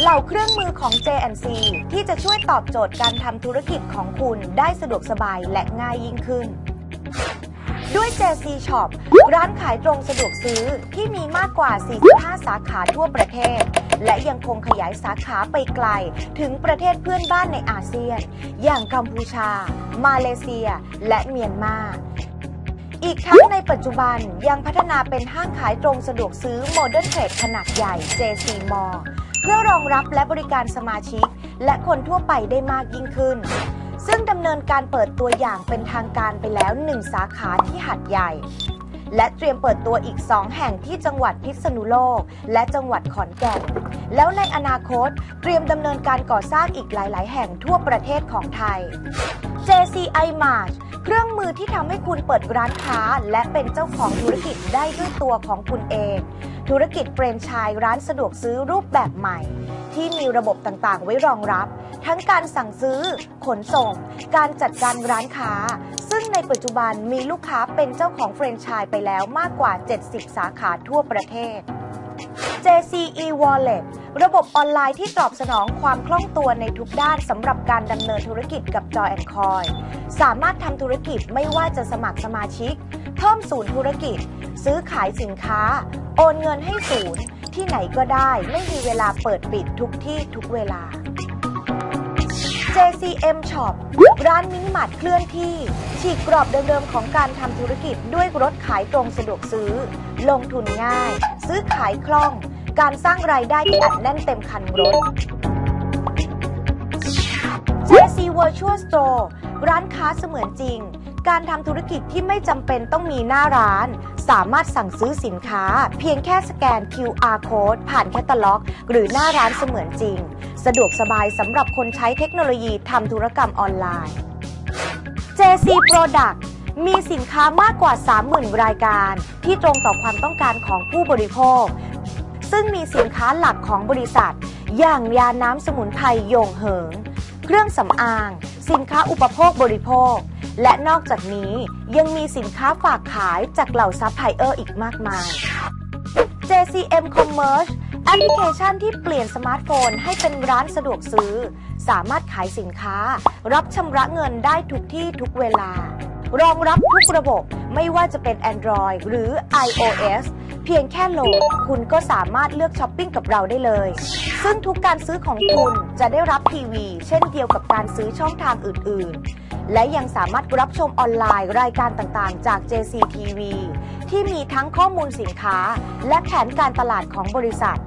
เหล่าเครื่องมือของ JNC ที่จะช่วยตอบโจทย์การทำธุรกิจของคุณได้สะดวกสบายและง่ายยิ่งขึ้น ด้วย JC Shop ร้านขายตรงสะดวกซื้อที่มีมากกว่า 45 สาขาทั่วประเทศ และยังคงขยายสาขาไปไกล ถึงประเทศเพื่อนบ้านในอาเซียน อย่างกัมพูชา มาเลเซีย และเมียนมา อีกทั้งในปัจจุบันยังพัฒนาเป็นห้างขายตรงสะดวกซื้อโมเดิร์นเทรดขนาดใหญ่ JC Mall เพื่อรองรับและบริการสมาชิก และคนทั่วไปได้มากยิ่งขึ้น ซึ่งดำเนินการเปิดตัวอย่างเป็นทางการไปแล้ว 1 สาขาที่หัดใหญ่ และเตรียมเปิดตัวอีก 2 แห่งที่จังหวัดพิษณุโลก และจังหวัดขอนแก่น แล้วในอนาคตเตรียมดำเนินการก่อสร้างอีกหลาย ๆ แห่งทั่วประเทศของไทย JCI Mart เครื่องมือที่ทำให้คุณเปิดร้านค้า และเป็นเจ้าของธุรกิจได้ด้วยตัวของคุณเอง ธุรกิจเฟรนไชส์ร้านสะดวกซื้อรูปแบบใหม่ ที่มีระบบต่างๆ ไว้รองรับ ทั้งการสั่งซื้อ ขนส่ง การจัดการร้านค้า ซึ่งในปัจจุบันมีลูกค้าเป็นเจ้าของเฟรนไชส์ไปแล้วมากกว่า 70 สาขาทั่วประเทศ JCE Wallet ระบบออนไลน์ที่ตอบสนองความคล่องตัวในทุกด้านสำหรับการดำเนินธุรกิจกับ Joy Coin สามารถทำธุรกิจไม่ว่าจะสมัครสมาชิก เพิ่มศูนย์ธุรกิจ ซื้อขายสินค้า โอนเงินให้ศูนย์ ที่ไหนก็ได้ไม่มีเวลาเปิดปิดทุกที่ทุกเวลา JCM Shop ร้านมินิมาร์ทเคลื่อนที่ ฉีกกรอบเดิมๆของการทำธุรกิจด้วยรถขายตรงสะดวกซื้อ ลงทุนง่าย ซื้อขายคล่อง การสร้างรายได้ที่อัดแน่นเต็มคันรถ JC Virtual Store ร้านค้าเสมือนจริง การทำธุรกิจที่ไม่จำเป็นต้องมีหน้าร้าน สามารถสั่งซื้อสินค้า เพียงแค่สแกน QR code ผ่านแคตตาล็อก หรือหน้าร้านเสมือนจริง สะดวกสบายสำหรับคนใช้เทคโนโลยีทำธุรกรรมออนไลน์ JC Product มีสินค้ามากกว่า 30,000 รายการ ที่ตรงต่อความต้องการของผู้บริโภค ซึ่งมีสินค้าหลักของบริษัท อย่างยาน้ำสมุนไพรยงเหิง เครื่องสำอาง สินค้าอุปโภคบริโภค และนอกจากนี้ยังมีสินค้าฝากขายจากเหล่าซัพพลายเออร์อีกมากมาย JCM Commerce แอปพลิเคชันที่เปลี่ยนสมาร์ทโฟนให้เป็นร้านสะดวกซื้อ สามารถขายสินค้า รับชำระเงินได้ทุกที่ทุกเวลา รองรับทุกระบบ ไม่ว่าจะเป็น Android หรือ iOS เพียงแค่โหลด คุณก็สามารถเลือกช้อปปิ้งกับเราได้เลย ซึ่งทุกการซื้อของคุณจะได้รับทีวี เช่นเดียวกับการซื้อช่องทางอื่น ๆ และยังสามารถรับชมออนไลน์รายการต่างๆ จาก JCTV ที่มีทั้งข้อมูลสินค้า และแผนการตลาดของบริษัท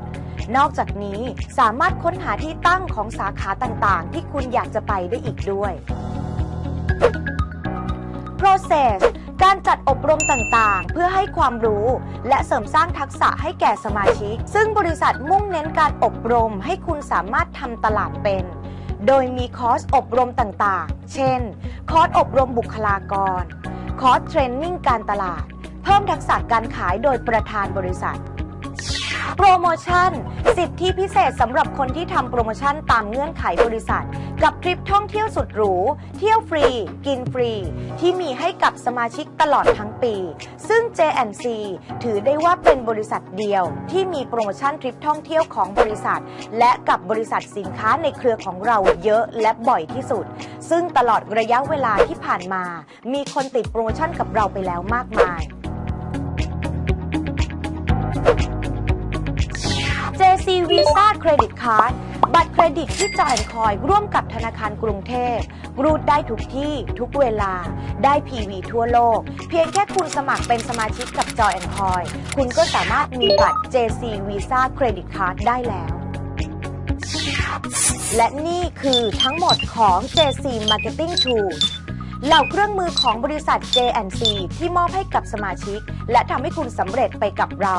นอกจากนี้สามารถค้นหาที่ตั้งของสาขาต่างๆ ที่คุณอยากจะไปได้อีกด้วย process การจัดอบรมต่างๆ เพื่อให้ความรู้ และเสริมสร้างทักษะให้แก่สมาชิก ซึ่งบริษัทมุ่งเน้นการอบรมให้คุณสามารถทำตลาดเป็น โดยมีคอร์สอบรมต่างๆ เช่น คอร์สอบรมบุคลากร คอร์สเทรนนิ่งการตลาด เพิ่มทักษะการขายโดยประธานบริษัท โปรโมชั่น สิทธิพิเศษสำหรับคนที่ทำโปรโมชั่นตามเงื่อนไขบริษัท กับทริปท่องเที่ยวสุดหรู เที่ยวฟรี กินฟรี ที่มีให้กับสมาชิกตลอดทั้งปี ซึ่ง JNC ถือได้ว่าเป็นบริษัทเดียว ที่มีโปรโมชั่นทริปท่องเที่ยวของบริษัท และกับบริษัทสินค้าในเครือของเราเยอะและบ่อยที่สุด ซึ่งตลอดระยะเวลาที่ผ่านมา มีคนติดโปรโมชั่นกับเราไปแล้วมากมาย JC Visa Credit Card บัตรเครดิตที่จ่ายคอยร่วมกับธนาคารกรุงเทพรูดได้ทุกที่ทุกเวลา ได้ PV ทั่วโลก เพียงแค่คุณสมัครเป็นสมาชิกกับ Joy Coin คุณก็สามารถมีบัตร JC Visa Credit Card ได้แล้ว และนี่คือทั้งหมดของ JC Marketing Tools เหล่าเครื่องมือของบริษัท J&C ที่มอบให้กับสมาชิก และทำให้คุณสำเร็จไปกับเรา